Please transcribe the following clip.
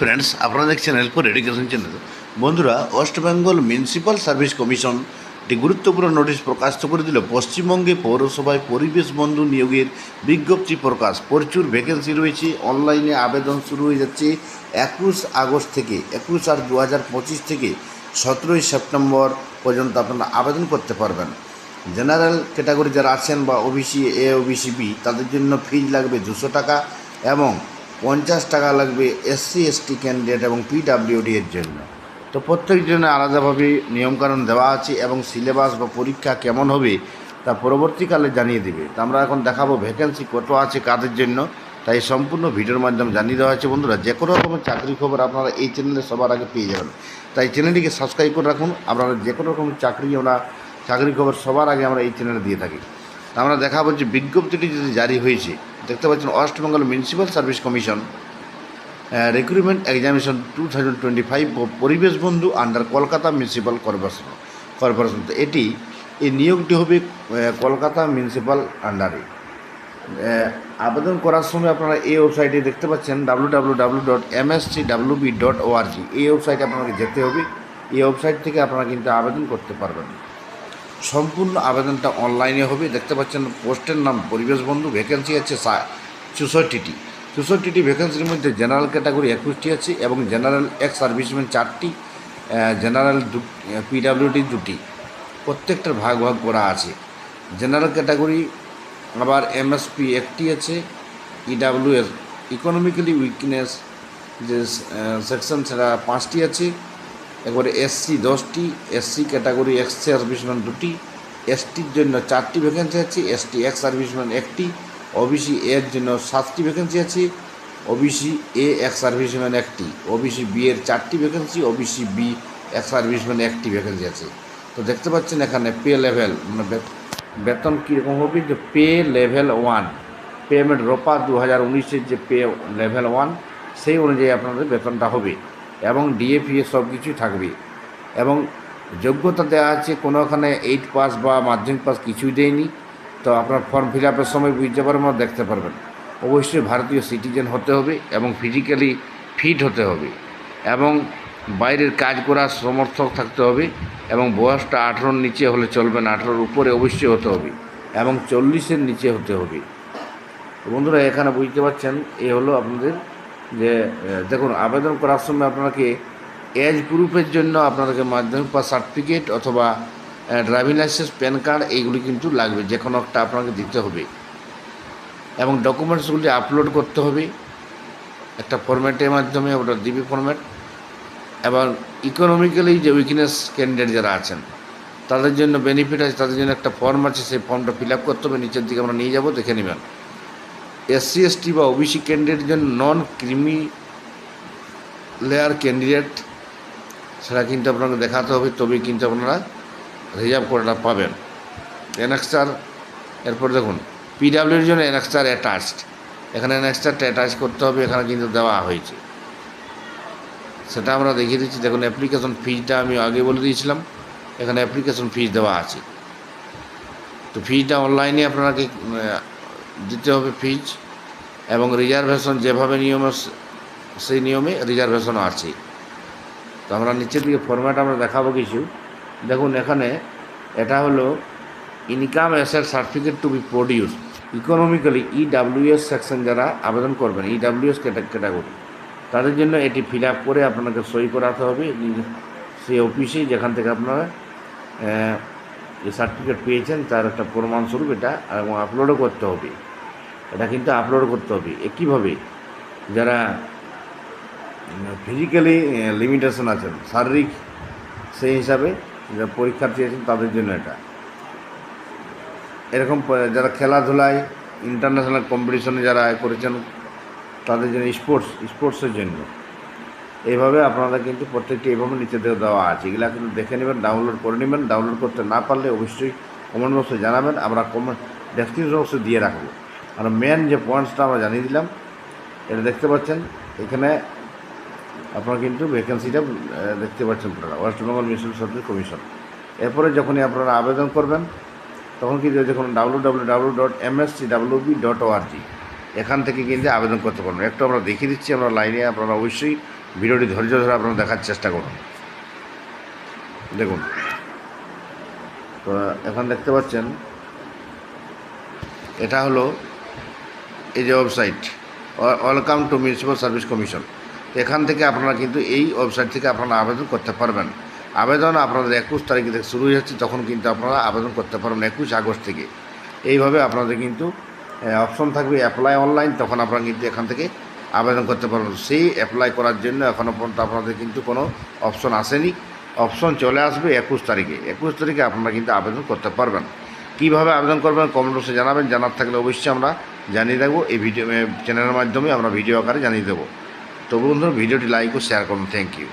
Friends আপনারা দেখছেন help education channel বন্ধুরা west Bengal municipal service commission একটি গুরুত্বপূর্ণ নোটিশ প্রকাশ করে দিল। পশ্চিমবঙ্গে পৌরসভায় পরিবেশ বন্ধু নিয়োগের বিজ্ঞপ্তি প্রকাশ। প্রচুর ভ্যাকেন্সি রয়েছে। অনলাইনে আবেদন শুরু হয়ে যাচ্ছে একুশ আগস্ট থেকে। একুশ আর দু হাজার পঁচিশ থেকে সতেরোই সেপ্টেম্বর পর্যন্ত আপনারা আবেদন করতে পারবেন। জেনারেল ক্যাটাগরি যারা আছেন বা ওবিসি এ ওবিসি বি তাদের জন্য ফিজ লাগবে দুশো টাকা এবং পঞ্চাশ টাকা লাগবে এসসি এসটি ক্যান্ডিডেট এবং পিডাব্লিউডি এর জন্য। তো প্রত্যেকজনে আলাদাভাবে নিয়মকানুন দেওয়া আছে এবং সিলেবাস বা পরীক্ষা কেমন হবে তা পরবর্তীকালে জানিয়ে দেবে। তো আমরা এখন দেখাবো ভ্যাকেন্সি কত আছে কাদের জন্য, তাই সম্পূর্ণ ভিডিওর মাধ্যমে জানিয়ে দেওয়া হচ্ছে বন্ধুরা, যে কোনো রকমের চাকরি খবর আপনারা এই চ্যানেলে সবার আগে পেয়ে যাবেন। তাই চ্যানেলটিকে সাবস্ক্রাইব করে রাখুন। আপনারা যে কোনো রকমের চাকরি আমরা, চাকরি খবর সবার আগে আমরা এই চ্যানেলে দিয়ে থাকি। আমরা দেখাবো যে বিজ্ঞপ্তিটি যদি জারি হয়েছে দেখতে পাচ্ছেন west Bengal municipal service commission recruitment examination two thousand twenty five পরিবেশ বন্ধু under Kolkata municipal corporation corporation তো এটি, এই নিয়োগটি হবে কলকাতা মিউনিসিপ্যাল আন্ডারে আবেদন করার সময় আপনারা এই ওয়েবসাইটে দেখতে পাচ্ছেন W W W dot M MSC W B dot ORG এই ওয়েবসাইটে আপনাকে যেতে হবে এই ওয়েবসাইট থেকে আপনারা কিন্তু আবেদন করতে পারবেন সম্পূর্ণ আবেদনটা অনলাইনে হবে। দেখতে পাচ্ছেন পোস্টের নাম পরিবেশ বন্ধু ভ্যাকেন্সি আছে চৌষট্টিটি। চৌষট্টিটি ভ্যাকেন্সির মধ্যে জেনারেল ক্যাটাগরি একুশটি আছে এবং জেনারেল এক্স সার্ভিসম্যান চারটি জেনারেল দু পিডাব্লিউডি দুটি। প্রত্যেকটার ভাগ ভাগ করা আছে। জেনারেল ক্যাটাগরি আবার এমএসপি একটি আছে। ইডাব্লিউএস ইকোনমিক্যালি উইকনেস যে সেকশন সেটা পাঁচটি আছে। একবারে এসসি দশটি এসসি ক্যাটাগরি এক্স সার্ভিসম্যান দুটি এসটির জন্য চারটি ভ্যাকেন্সি আছে এসটি এক্স সার্ভিসম্যান একটি ওবিসি এর জন্য সাতটি ভ্যাকেন্সি আছে ওবিসি এ এক্স সার্ভিসম্যান একটি ওবিসি বি এর চারটি vacancy OBC B ex serviceman একটি ভ্যাকেন্সি আছে। তো দেখতে পাচ্ছেন এখানে পে লেভেল মানে বেতন কীরকম হবে? যে পে লেভেল ওয়ান পেমেন্ট রোপা দু হাজার উনিশের যে পে লেভেল ওয়ান সেই অনুযায়ী আপনাদের বেতনটা হবে। এবং ডিএফিএ সব কিছুই থাকবে। এবং যোগ্যতা দেওয়া আছে, কোনোখানে এইট পাস বা মাধ্যমিক পাস কিছুই দেয়নি। তো আপনার ফর্ম ফিল আপের সময় বুঝতে পারবেন দেখতে পারবেন। অবশ্যই ভারতীয় সিটিজেন হতে হবে এবং ফিজিক্যালি ফিট হতে হবে। এবং বাইরের কাজ করার সমর্থক থাকতে হবে এবং বয়সটা আঠেরোর নিচে হলে চলবে না, আঠেরোর উপরে অবশ্যই হতে হবে এবং চল্লিশের নিচে হতে হবে। বন্ধুরা, এখানে বুঝতে পারছেন, এ হলো আপনাদের যে দেখুন, আবেদন করার সময় আপনাকে এজ প্রুফের জন্য আপনাদেরকে মাধ্যমিক পাস সার্টিফিকেট অথবা ড্রাইভিং লাইসেন্স প্যান কার্ড এইগুলি কিন্তু লাগবে। যে কোনো একটা আপনাকে দিতে হবে। এবং ডকুমেন্টসগুলি আপলোড করতে হবে। একটা ফরম্যাটের মাধ্যমে, ওটা দিবি ফরম্যাট এবং ইকোনমিক্যালি যে উইকনেস ক্যান্ডিডেট যারা আছেন, তাদের জন্য বেনিফিট আছে, তাদের জন্য একটা ফর্ম আছে, সেই ফর্মটা ফিল আপ করতে হবে, নিচের দিকে আমরা নিয়ে যাব, দেখে নেবেন। এসসি, এসটি বা ওবিসি ক্যান্ডিডেটের জন্য নন ক্রিমি লেয়ার ক্যান্ডিডেট সেটা কিন্তু আপনাকে দেখাতে হবে, তবেই কিন্তু আপনারা রিজার্ভ করাটা পাবেন। এনএক্সটার এরপর দেখুন পিডাব্লিউর জন্য এনএক্সটার অ্যাটাচড এখানে এনএক্সটারটা অ্যাটাচ করতে হবে, এখানে কিন্তু দেওয়া হয়েছে। সেটা আমরা দেখিয়ে দিচ্ছি। দেখুন অ্যাপ্লিকেশন ফিজটা আমি আগে বলে দিয়েছিলাম। এখানে অ্যাপ্লিকেশন ফিজ দেওয়া আছে। তো ফিজটা অনলাইনে আপনাকে দিতে হবে ফিজ এবং রিজার্ভেশন যেভাবে নিয়ম সেই নিয়মে রিজার্ভেশনও আছে তো আমরা নিচের দিকে ফরম্যাট আমরা দেখাবো কিছু। দেখুন, এখানে এটা হলো income asset certificate to be produce economically EWS section যারা আবেদন করবেন ইডাব্লিউএস ক্যাটাগরি তাদের জন্য এটি ফিল আপ করে আপনাকে সই করাতে হবে। সেই অফিসে যেখান থেকে আপনারা যে সার্টিফিকেট পেয়েছেন, তার একটা প্রমাণস্বরূপ এটা, এবং আপলোডও করতে হবে। এটা কিন্তু আপলোড করতে হবে। একইভাবে যারা ফিজিক্যালি লিমিটেশন আছেন, শারীরিক, সেই হিসাবে যারা পরীক্ষার্থী আছেন, তাদের জন্য এটা। এরকম যারা খেলাধুলায় ইন্টারন্যাশনাল কম্পিটিশনে যারা করেছেন, তাদের জন্য স্পোর্টস স্পোর্টসের জন্য। এইভাবে আপনারা কিন্তু প্রত্যেকটি এইভাবে নিচে দিয়ে দেওয়া আছে। এগুলা কিন্তু দেখে নেবেন ডাউনলোড করে নেবেন। ডাউনলোড করতে না পারলে অবশ্যই কমেন্ট বক্সে জানাবেন। আমরা কমেন্ট ডেসক্রিপশন বক্সে দিয়ে রাখব। আর মেন যে পয়েন্টসটা আমরা জানিয়ে দিলাম, এটা দেখতে পাচ্ছেন। এখানে আপনারা কিন্তু ভ্যাকেন্সিটা দেখতে পাচ্ছেন আপনারা west Bengal municipal service commission এরপরে যখনই আপনারা আবেদন করবেন, তখন কিন্তু যখন W W W dot MSC W B dot ORG এখান থেকে কিন্তু আবেদন করতে পারবেন। একটু আমরা দেখিয়ে দিচ্ছি, আমরা লাইনে আপনারা অবশ্যই ভিডিওটি ধৈর্য ধরে আপনারা দেখার চেষ্টা করুন। দেখুন। তো এখন দেখতে পাচ্ছেন, এটা হলো এই যে website, welcome to municipal service commission. এখান থেকে আপনারা কিন্তু এই ওয়েবসাইট থেকে আপনারা আবেদন করতে পারবেন। আবেদন আপনাদের একুশ তারিখ থেকে শুরু হয়ে যাচ্ছে তখন কিন্তু আপনারা আবেদন করতে পারবেন একুশ আগস্ট থেকে। এইভাবে আপনাদের কিন্তু অপশন থাকবে অ্যাপ্লাই অনলাইন, তখন আপনারা কিন্তু এখান থেকে আবেদন করতে পারবেন সেই অ্যাপ্লাই করার জন্য এখনও পর্যন্ত আপনাদের কিন্তু কোনো অপশন আসেনি। অপশন চলে আসবে একুশ তারিখে। একুশ তারিখে আপনারা কিন্তু আবেদন করতে পারবেন। কীভাবে আবেদন করবেন কমেন্ট বক্সে জানাবেন। জানার থাকলে অবশ্যই আমরা জানিয়ে দেবো। এই ভিডিও চ্যানেলের মাধ্যমে আমরা ভিডিও আকারে জানিয়ে দেবো। তবু বন্ধুরা, ভিডিওটি লাইক ও শেয়ার করুন। Thank you